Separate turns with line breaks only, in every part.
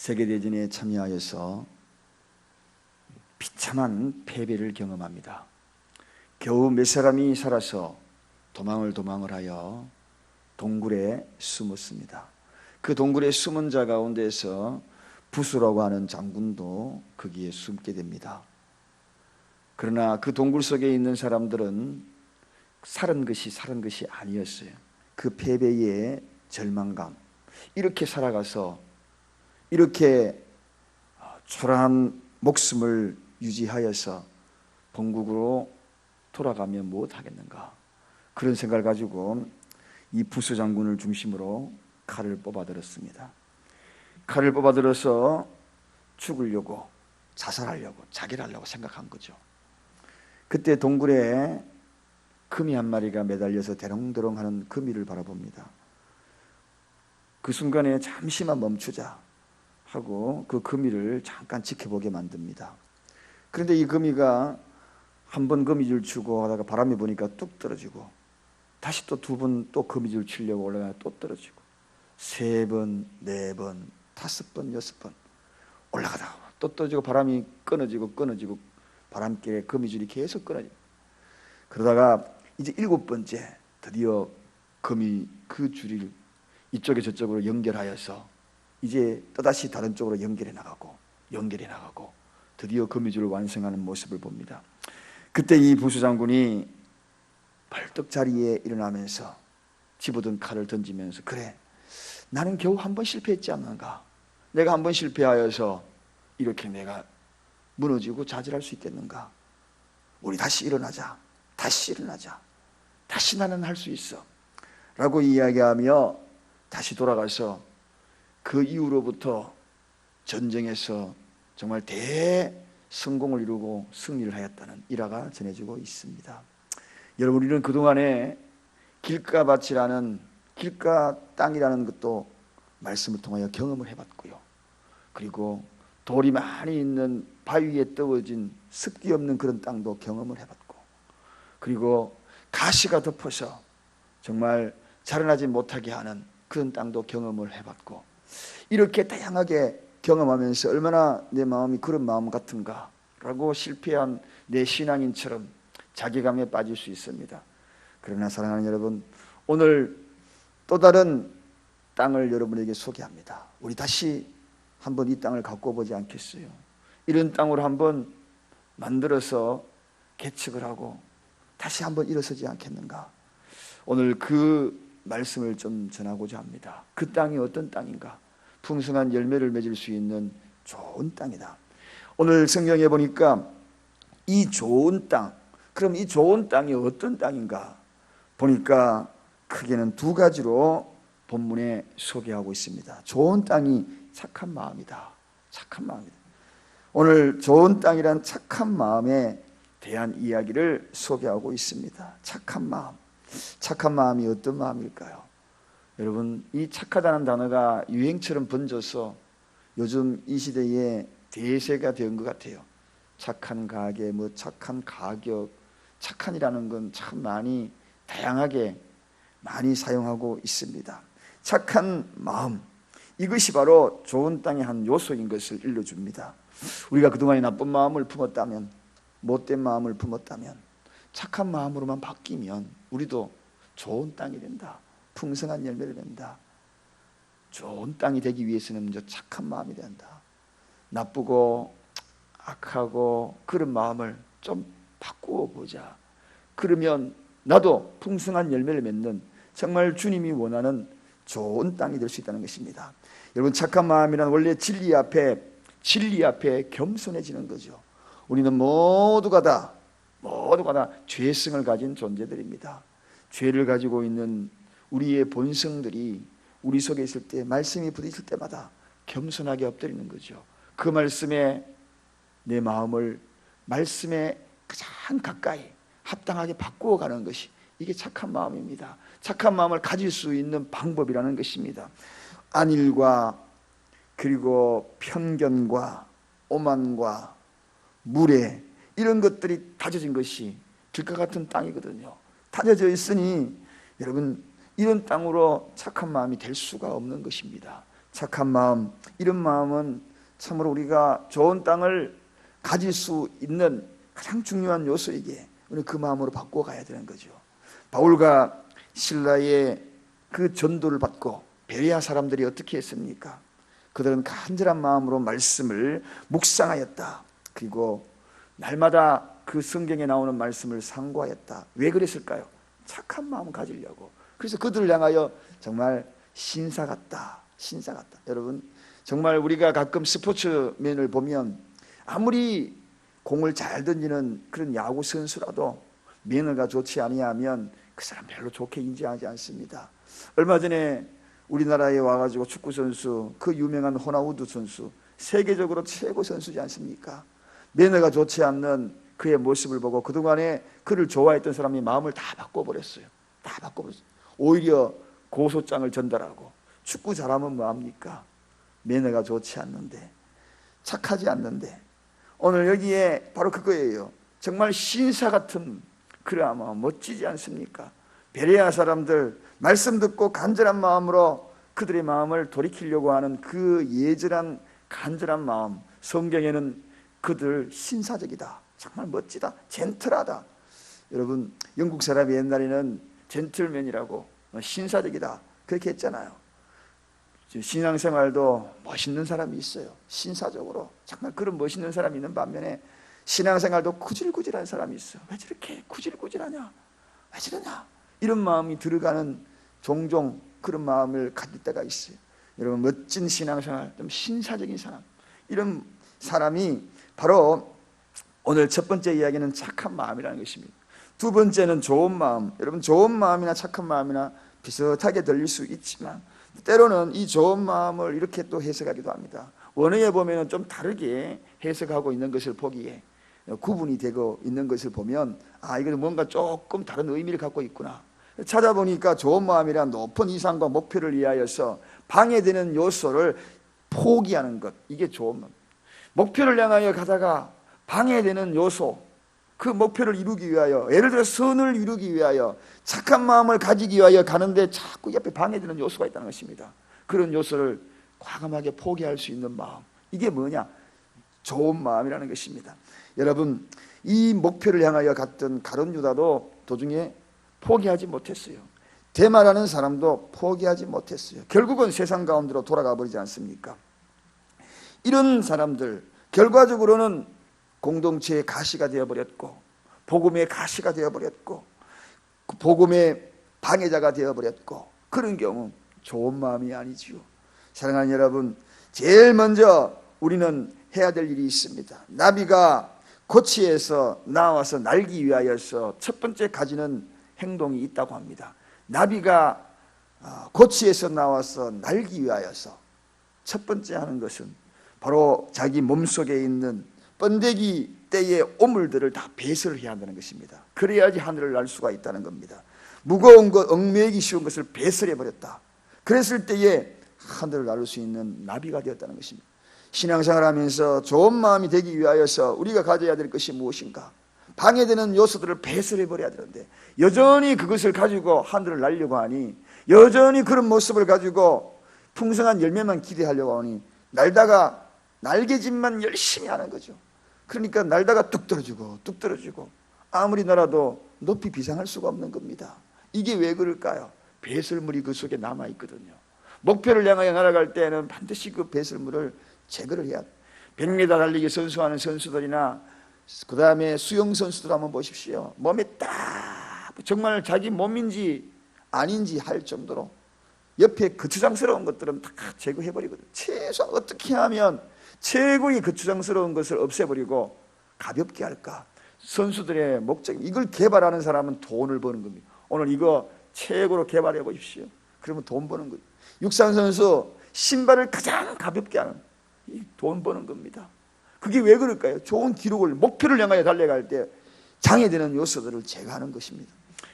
세계대전에 참여하여서 비참한 패배를 경험합니다. 겨우 몇 사람이 살아서 도망을 도망을 하여 동굴에 숨었습니다. 그 동굴에 숨은 자 가운데서 부수라고 하는 장군도 거기에 숨게 됩니다. 그러나 그 동굴 속에 있는 사람들은 살은 것이 살은 것이 아니었어요. 그 패배의 절망감. 이렇게 살아가서 이렇게 초라한 목숨을 유지하여서 본국으로 돌아가면 무엇하겠는가 그런 생각을 가지고 이 부수 장군을 중심으로 칼을 뽑아들었습니다. 칼을 뽑아들어서 죽으려고 자살하려고 자기를 하려고 생각한 거죠. 그때 동굴에 금이 한 마리가 매달려서 대롱대롱 하는 금이를 바라봅니다. 그 순간에 잠시만 멈추자 하고 그 금이를 잠깐 지켜보게 만듭니다. 그런데 이 금이가 한번 거미줄 치고 하다가 바람이 부니까 뚝 떨어지고 다시 또 두 번또 거미줄 치려고 올라가야 또 떨어지고 세 번, 네 번, 다섯 번, 여섯 번 올라가다가 또 떨어지고 바람이 끊어지고 끊어지고 바람길에 거미줄이 계속 끊어지고 그러다가 이제 일곱 번째 드디어 거미 그 줄을 이쪽에 저쪽으로 연결하여서 이제 또다시 다른 쪽으로 연결해 나가고 연결해 나가고 드디어 거미줄을 완성하는 모습을 봅니다. 그때 이 부수 장군이 벌떡 자리에 일어나면서 집어든 칼을 던지면서 그래 나는 겨우 한 번 실패했지 않는가 내가 한 번 실패하여서 이렇게 내가 무너지고 좌절할 수 있겠는가 우리 다시 일어나자 다시 일어나자 다시 나는 할 수 있어 라고 이야기하며 다시 돌아가서 그 이후로부터 전쟁에서 정말 대성공을 이루고 승리를 하였다는 일화가 전해지고 있습니다. 여러분 우리는 그동안에 길가밭이라는 길가 땅이라는 것도 말씀을 통하여 경험을 해봤고요. 그리고 돌이 많이 있는 바위 위에 떠워진 습기 없는 그런 땅도 경험을 해봤고 그리고 가시가 덮어서 정말 자라나지 못하게 하는 그런 땅도 경험을 해봤고 이렇게 다양하게 경험하면서 얼마나 내 마음이 그런 마음 같은가라고 실패한 내 신앙인처럼 자괴감에 빠질 수 있습니다. 그러나 사랑하는 여러분, 오늘 또 다른 땅을 여러분에게 소개합니다. 우리 다시 한번 이 땅을 갖고 보지 않겠어요? 이런 땅으로 한번 만들어서 개척을 하고 다시 한번 일어서지 않겠는가? 오늘 그 말씀을 좀 전하고자 합니다. 그 땅이 어떤 땅인가? 풍성한 열매를 맺을 수 있는 좋은 땅이다. 오늘 성경에 보니까 이 좋은 땅, 그럼 이 좋은 땅이 어떤 땅인가? 보니까 크게는 두 가지로 본문에 소개하고 있습니다. 좋은 땅이 착한 마음이다. 착한 마음이다. 오늘 좋은 땅이란 착한 마음에 대한 이야기를 소개하고 있습니다. 착한 마음. 착한 마음이 어떤 마음일까요? 여러분, 이 착하다는 단어가 유행처럼 번져서 요즘 이 시대에 대세가 된 것 같아요. 착한 가게, 뭐 착한 가격, 착한이라는 건 참 많이 다양하게 많이 사용하고 있습니다. 착한 마음. 이것이 바로 좋은 땅의 한 요소인 것을 일러줍니다. 우리가 그동안에 나쁜 마음을 품었다면, 못된 마음을 품었다면, 착한 마음으로만 바뀌면 우리도 좋은 땅이 된다. 풍성한 열매를 낸다. 좋은 땅이 되기 위해서는 먼저 착한 마음이 된다. 나쁘고 악하고 그런 마음을 좀 바꾸어 보자. 그러면 나도 풍성한 열매를 맺는 정말 주님이 원하는 좋은 땅이 될 수 있다는 것입니다. 여러분 착한 마음이란 원래 진리 앞에 진리 앞에 겸손해지는 거죠. 우리는 모두가 다 모두가 다 죄성을 가진 존재들입니다. 죄를 가지고 있는 우리의 본성들이 우리 속에 있을 때 말씀이 부딪힐 때마다 겸손하게 엎드리는 거죠. 그 말씀에 내 마음을 말씀에 가장 가까이 합당하게 바꾸어 가는 것이 이게 착한 마음입니다. 착한 마음을 가질 수 있는 방법이라는 것입니다. 안일과 그리고 편견과 오만과 무례 이런 것들이 다져진 것이 길과 같은 땅이거든요. 다져져 있으니 여러분 이런 땅으로 착한 마음이 될 수가 없는 것입니다. 착한 마음, 이런 마음은 참으로 우리가 좋은 땅을 가질 수 있는 가장 중요한 요소이기에 우리 그 마음으로 바꿔 가야 되는 거죠. 바울과 신라의 그 전도를 받고 베레아 사람들이 어떻게 했습니까? 그들은 간절한 마음으로 말씀을 묵상하였다. 그리고 날마다 그 성경에 나오는 말씀을 상고하였다. 왜 그랬을까요? 착한 마음 가지려고. 그래서 그들을 향하여 정말 신사 같다. 신사 같다. 여러분, 정말 우리가 가끔 스포츠맨을 보면 아무리 공을 잘 던지는 그런 야구 선수라도 매너가 좋지 아니하면 그 사람 별로 좋게 인지하지 않습니다. 얼마 전에 우리나라에 와가지고 축구 선수 그 유명한 호나우두 선수 세계적으로 최고 선수지 않습니까? 매너가 좋지 않는 그의 모습을 보고 그동안에 그를 좋아했던 사람이 마음을 다 바꿔버렸어요. 다 바꿔버렸어요. 오히려 고소장을 전달하고 축구 잘하면 뭐합니까? 매너가 좋지 않는데 착하지 않는데 오늘 여기에 바로 그거예요. 정말 신사 같은 그라마 멋지지 않습니까? 베레아 사람들 말씀 듣고 간절한 마음으로 그들의 마음을 돌이키려고 하는 그 예절한 간절한 마음 성경에는 그들 신사적이다. 정말 멋지다. 젠틀하다. 여러분 영국 사람이 옛날에는 젠틀맨이라고 신사적이다. 그렇게 했잖아요. 신앙생활도 멋있는 사람이 있어요. 신사적으로 정말 그런 멋있는 사람이 있는 반면에 신앙생활도 구질구질한 사람이 있어요. 왜 저렇게 구질구질하냐? 왜 저러냐? 이런 마음이 들어가는 종종 그런 마음을 가질 때가 있어요. 여러분 멋진 신앙생활, 좀 신사적인 사람 이런 사람이 바로 오늘 첫 번째 이야기는 착한 마음이라는 것입니다. 두 번째는 좋은 마음. 여러분 좋은 마음이나 착한 마음이나 비슷하게 들릴 수 있지만 때로는 이 좋은 마음을 이렇게 또 해석하기도 합니다. 원어에 보면 좀 다르게 해석하고 있는 것을 보기에 구분이 되고 있는 것을 보면 아 이거 뭔가 조금 다른 의미를 갖고 있구나. 찾아보니까 좋은 마음이란 높은 이상과 목표를 위하여서 방해되는 요소를 포기하는 것 이게 좋은 마음. 목표를 향하여 가다가 방해되는 요소 그 목표를 이루기 위하여 예를 들어 선을 이루기 위하여 착한 마음을 가지기 위하여 가는데 자꾸 옆에 방해되는 요소가 있다는 것입니다. 그런 요소를 과감하게 포기할 수 있는 마음 이게 뭐냐? 좋은 마음이라는 것입니다. 여러분 이 목표를 향하여 갔던 가론 유다도 도중에 포기하지 못했어요. 대마라는 사람도 포기하지 못했어요. 결국은 세상 가운데로 돌아가 버리지 않습니까? 이런 사람들 결과적으로는 공동체의 가시가 되어버렸고 복음의 가시가 되어버렸고 복음의 방해자가 되어버렸고 그런 경우 좋은 마음이 아니지요. 사랑하는 여러분, 제일 먼저 우리는 해야 될 일이 있습니다. 나비가 고치에서 나와서 날기 위하여서 첫 번째 가지는 행동이 있다고 합니다. 나비가 어, 고치에서 나와서 날기 위하여서 첫 번째 하는 것은 바로 자기 몸속에 있는 번데기 때의 오물들을 다 배설을 해야 한다는 것입니다. 그래야지 하늘을 날 수가 있다는 겁니다. 무거운 것, 얽매기 쉬운 것을 배설해 버렸다. 그랬을 때에 하늘을 나를 수 있는 나비가 되었다는 것입니다. 신앙생활 하면서 좋은 마음이 되기 위하여서 우리가 가져야 될 것이 무엇인가? 방해되는 요소들을 배설해 버려야 되는데 여전히 그것을 가지고 하늘을 날려고 하니 여전히 그런 모습을 가지고 풍성한 열매만 기대하려고 하니 날다가 날개짓만 열심히 하는 거죠. 그러니까 날다가 뚝 떨어지고 뚝 떨어지고 아무리 날아도 높이 비상할 수가 없는 겁니다. 이게 왜 그럴까요? 배설물이 그 속에 남아 있거든요. 목표를 향하여 날아갈 때는 반드시 그 배설물을 제거를 해야 돼. 100m 달리기 선수하는 선수들이나 그 다음에 수영 선수들 한번 보십시오. 몸에 딱 정말 자기 몸인지 아닌지 할 정도로 옆에 거추장스러운 것들은 다 제거해버리거든. 최소한 어떻게 하면 최고의 거추장스러운 것을 없애버리고 가볍게 할까? 선수들의 목적 이걸 개발하는 사람은 돈을 버는 겁니다. 오늘 이거 최고로 개발해 보십시오. 그러면 돈 버는 거죠. 육상 선수 신발을 가장 가볍게 하는 돈 버는 겁니다. 그게 왜 그럴까요? 좋은 기록을 목표를 향하여 달려갈 때 장애되는 요소들을 제거하는 것입니다.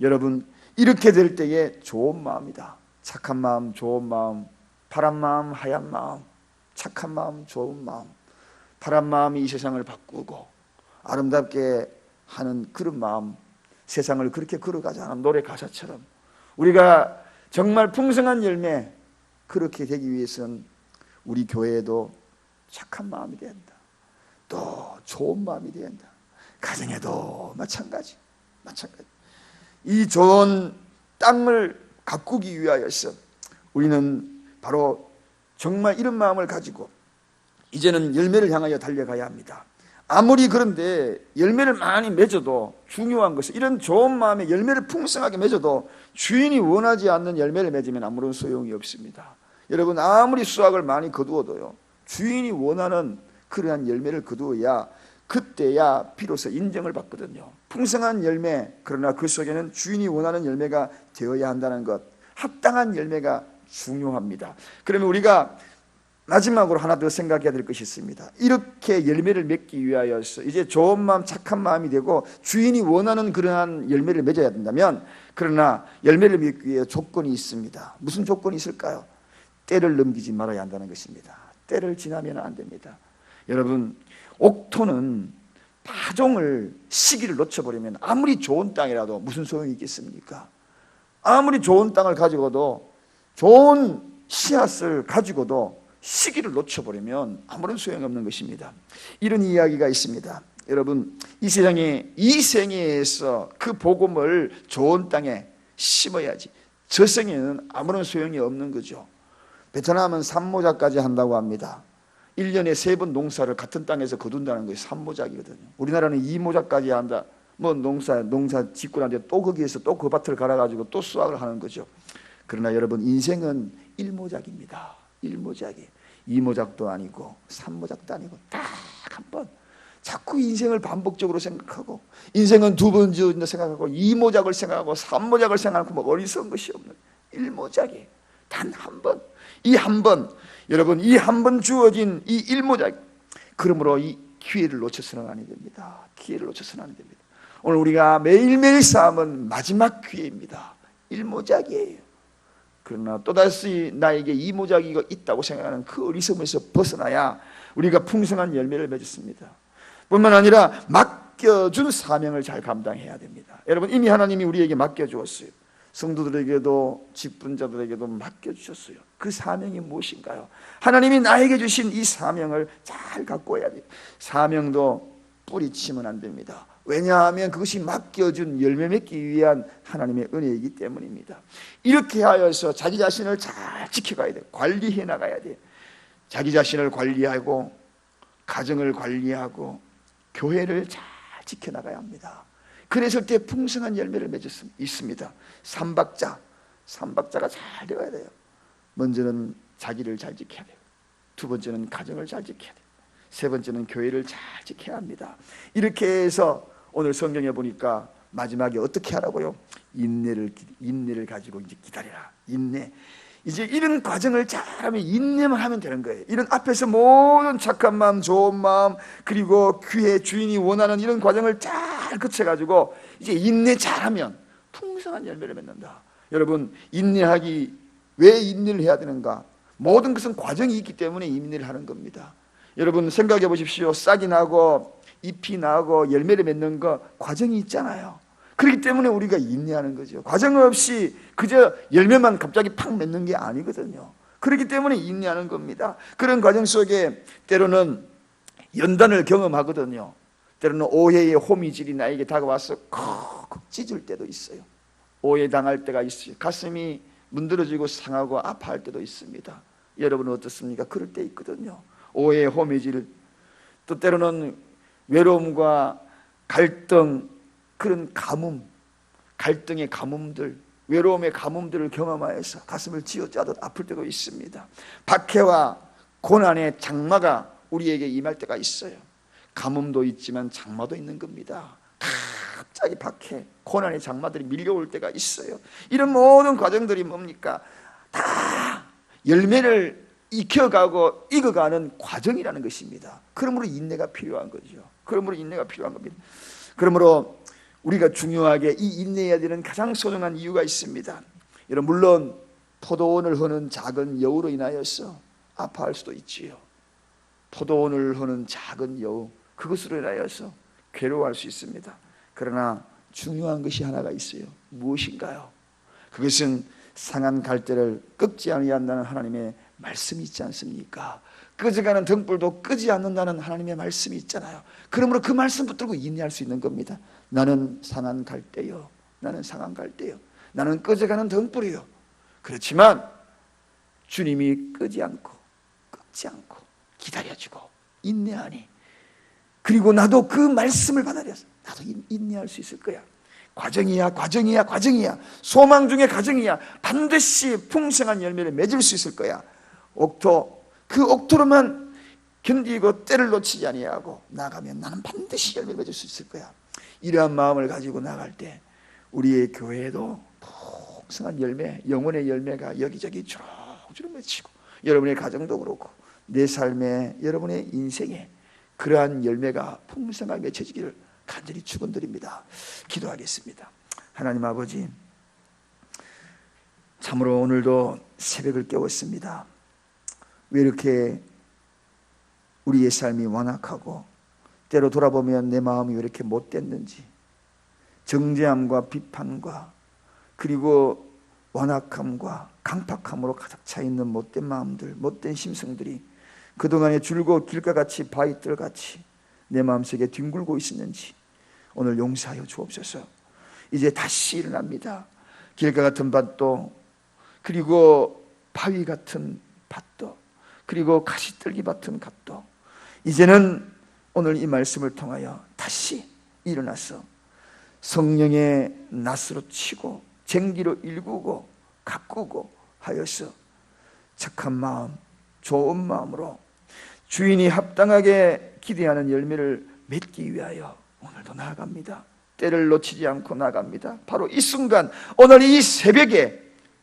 여러분 이렇게 될 때에 좋은 마음이다. 착한 마음, 좋은 마음, 파란 마음, 하얀 마음, 착한 마음, 좋은 마음, 파란 마음이 이 세상을 바꾸고 아름답게 하는 그런 마음, 세상을 그렇게 걸어가자는 노래 가사처럼 우리가 정말 풍성한 열매 그렇게 되기 위해서는 우리 교회에도 착한 마음이 된다. 또 좋은 마음이 된다. 가정에도 마찬가지. 마찬가지. 이 좋은 땅을 가꾸기 위하여서 우리는 바로 정말 이런 마음을 가지고 이제는 열매를 향하여 달려가야 합니다. 아무리 그런데 열매를 많이 맺어도 중요한 것은 이런 좋은 마음에 열매를 풍성하게 맺어도 주인이 원하지 않는 열매를 맺으면 아무런 소용이 없습니다. 여러분 아무리 수확을 많이 거두어도요 주인이 원하는 그러한 열매를 거두어야 그때야 비로소 인정을 받거든요. 풍성한 열매 그러나 그 속에는 주인이 원하는 열매가 되어야 한다는 것 합당한 열매가 중요합니다. 그러면 우리가 마지막으로 하나 더 생각해야 될 것이 있습니다. 이렇게 열매를 맺기 위하여서 이제 좋은 마음, 착한 마음이 되고 주인이 원하는 그러한 열매를 맺어야 된다면 그러나 열매를 맺기 위해 조건이 있습니다. 무슨 조건이 있을까요? 때를 넘기지 말아야 한다는 것입니다. 때를 지나면 안 됩니다. 여러분, 옥토는 파종을 시기를 놓쳐버리면 아무리 좋은 땅이라도 무슨 소용이 있겠습니까? 아무리 좋은 땅을 가지고도 좋은 씨앗을 가지고도 시기를 놓쳐버리면 아무런 소용이 없는 것입니다. 이런 이야기가 있습니다. 여러분, 이 세상에 이 생애에서 그 복음을 좋은 땅에 심어야지. 저 생에는 아무런 소용이 없는 거죠. 베트남은 산모작까지 한다고 합니다. 1년에 세 번 농사를 같은 땅에서 거둔다는 것이 산모작이거든요. 우리나라는 이모작까지 한다. 뭐 농사 농사 짓고 난 뒤에 또 거기에서 또 그 밭을 갈아 가지고 또 수확을 하는 거죠. 그러나 여러분 인생은 일모작입니다. 일모작이 이모작도 아니고 삼모작도 아니고 딱 한 번 자꾸 인생을 반복적으로 생각하고 인생은 두 번 지어진다 생각하고 이모작을 생각하고 삼모작을 생각하고 뭐 어리석은 것이 없는 일모작이 단 한 번. 이 한 번, 여러분 이 한 번 주어진 이 일모작 그러므로 이 기회를 놓쳐서는 아니 됩니다. 기회를 놓쳐서는 아니 됩니다. 오늘 우리가 매일매일 삶은 마지막 기회입니다. 일모작이에요. 그러나 또다시 나에게 이모작이 있다고 생각하는 그 어리석음에서 벗어나야 우리가 풍성한 열매를 맺었습니다. 뿐만 아니라 맡겨준 사명을 잘 감당해야 됩니다. 여러분 이미 하나님이 우리에게 맡겨주었어요. 성도들에게도 직분자들에게도 맡겨주셨어요. 그 사명이 무엇인가요? 하나님이 나에게 주신 이 사명을 잘 갖고 해야 돼요. 사명도 뿌리치면 안 됩니다. 왜냐하면 그것이 맡겨준 열매 맺기 위한 하나님의 은혜이기 때문입니다. 이렇게 하여서 자기 자신을 잘 지켜가야 돼. 관리해 나가야 돼. 자기 자신을 관리하고 가정을 관리하고 교회를 잘 지켜 나가야 합니다. 그랬을 때 풍성한 열매를 있습니다. 삼박자, 삼박자가 잘 되어야 돼요. 먼저는 자기를 잘 지켜야 돼요. 두 번째는 가정을 잘 지켜야 돼요. 세 번째는 교회를 잘 지켜야 합니다. 이렇게 해서 오늘 성경에 보니까 마지막에 어떻게 하라고요? 인내를 인내를 가지고 이제 기다리라. 인내. 이제 이런 과정을 잘하면 인내만 하면 되는 거예요. 이런 앞에서 모든 착한 마음, 좋은 마음, 그리고 귀의 주인이 원하는 이런 과정을 잘 거쳐가지고 이제 인내 잘하면 풍성한 열매를 맺는다. 여러분, 인내하기, 왜 인내를 해야 되는가? 모든 것은 과정이 있기 때문에 인내를 하는 겁니다. 여러분, 생각해 보십시오. 싹이 나고, 잎이 나고, 열매를 맺는 거 과정이 있잖아요. 그렇기 때문에 우리가 인내하는 거죠. 과정 없이 그저 열매만 갑자기 팍 맺는 게 아니거든요. 그렇기 때문에 인내하는 겁니다. 그런 과정 속에 때로는 연단을 경험하거든요. 때로는 오해의 호미질이 나에게 다가와서 콕 찢을 때도 있어요. 오해당할 때가 있어요. 가슴이 문드러지고 상하고 아파할 때도 있습니다. 여러분은 어떻습니까? 그럴 때 있거든요. 오해, 호미질, 또 때로는 외로움과 갈등, 그런 가뭄, 갈등의 가뭄들, 외로움의 가뭄들을 경험하여서 가슴을 쥐어짜듯 아플 때도 있습니다. 박해와 고난의 장마가 우리에게 임할 때가 있어요. 가뭄도 있지만 장마도 있는 겁니다. 갑자기 박해, 고난의 장마들이 밀려올 때가 있어요. 이런 모든 과정들이 뭡니까? 다 열매를 익혀가고 익어가는 과정이라는 것입니다. 그러므로 인내가 필요한 거죠. 그러므로 인내가 필요한 겁니다. 그러므로 우리가 중요하게 이 인내해야 되는 가장 소중한 이유가 있습니다. 여러분 물론 포도원을 허는 작은 여우로 인하여서 아파할 수도 있지요. 포도원을 허는 작은 여우 그것으로 인하여서 괴로워할 수 있습니다. 그러나 중요한 것이 하나가 있어요. 무엇인가요? 그것은 상한 갈대를 꺾지 아니한다는 하나님의 말씀이 있지 않습니까? 꺼져가는 등불도 끄지 않는다는 하나님의 말씀이 있잖아요. 그러므로 그 말씀 붙들고 인내할 수 있는 겁니다. 나는 상한 갈 때요. 나는 상한 갈 때요. 나는 꺼져가는 등불이요. 그렇지만 주님이 끄지 않고 끄지 않고 기다려주고 인내하니 그리고 나도 그 말씀을 받아들여서 나도 인- 인내할 수 있을 거야. 과정이야, 과정이야, 과정이야. 소망 중에 과정이야. 반드시 풍성한 열매를 맺을 수 있을 거야. 옥토, 그 옥토로만 견디고 때를 놓치지 아니하고 나가면 나는 반드시 열매를 맺을 수 있을 거야. 이러한 마음을 가지고 나갈 때 우리의 교회에도 풍성한 열매, 영혼의 열매가 여기저기 주렁주렁 맺히고 여러분의 가정도 그렇고 내 삶에 여러분의 인생에 그러한 열매가 풍성하게 맺혀지기를 간절히 축원드립니다. 기도하겠습니다. 하나님 아버지 참으로 오늘도 새벽을 깨웠습니다. 왜 이렇게 우리의 삶이 완악하고 때로 돌아보면 내 마음이 왜 이렇게 못됐는지 정죄함과 비판과 그리고 완악함과 강팍함으로 가득 차 있는 못된 마음들, 못된 심성들이 그동안에 줄곧 길가 같이 바위들같이 내 마음속에 뒹굴고 있었는지 오늘 용서하여 주옵소서. 이제 다시 일어납니다. 길가 같은 밭도 그리고 바위 같은 밭도 그리고 가시떨기 같은 밭도 이제는 오늘 이 말씀을 통하여 다시 일어나서 성령의 낫으로 치고 쟁기로 일구고 가꾸고 하여서 착한 마음, 좋은 마음으로 주인이 합당하게 기대하는 열매를 맺기 위하여 오늘도 나아갑니다. 때를 놓치지 않고 나갑니다. 바로 이 순간, 오늘 이 새벽에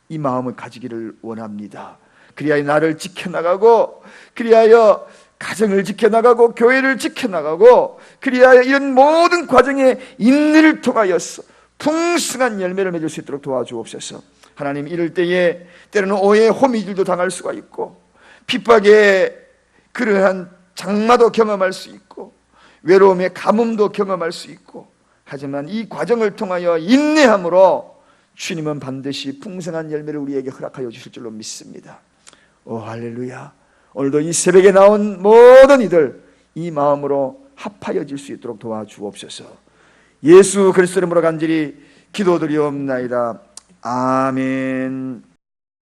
이 마음을 가지기를 원합니다. 그리하여 나를 지켜나가고, 그리하여 가정을 지켜나가고, 교회를 지켜나가고, 그리하여 이런 모든 과정에 인내를 통하여서 풍성한 열매를 맺을 수 있도록 도와주옵소서. 하나님 이럴 때에 때로는 오해 호미질도 당할 수가 있고 핍박에 그러한 장마도 경험할 수 있고 외로움의 가뭄도 경험할 수 있고 하지만 이 과정을 통하여 인내함으로 주님은 반드시 풍성한 열매를 우리에게 허락하여 주실 줄로 믿습니다. 오 할렐루야. 오늘도 이 새벽에 나온 모든 이들 이 마음으로 합하여질 수 있도록 도와주옵소서. 예수 그리스도 이름으로 간절히 기도드리옵나이다. 아멘.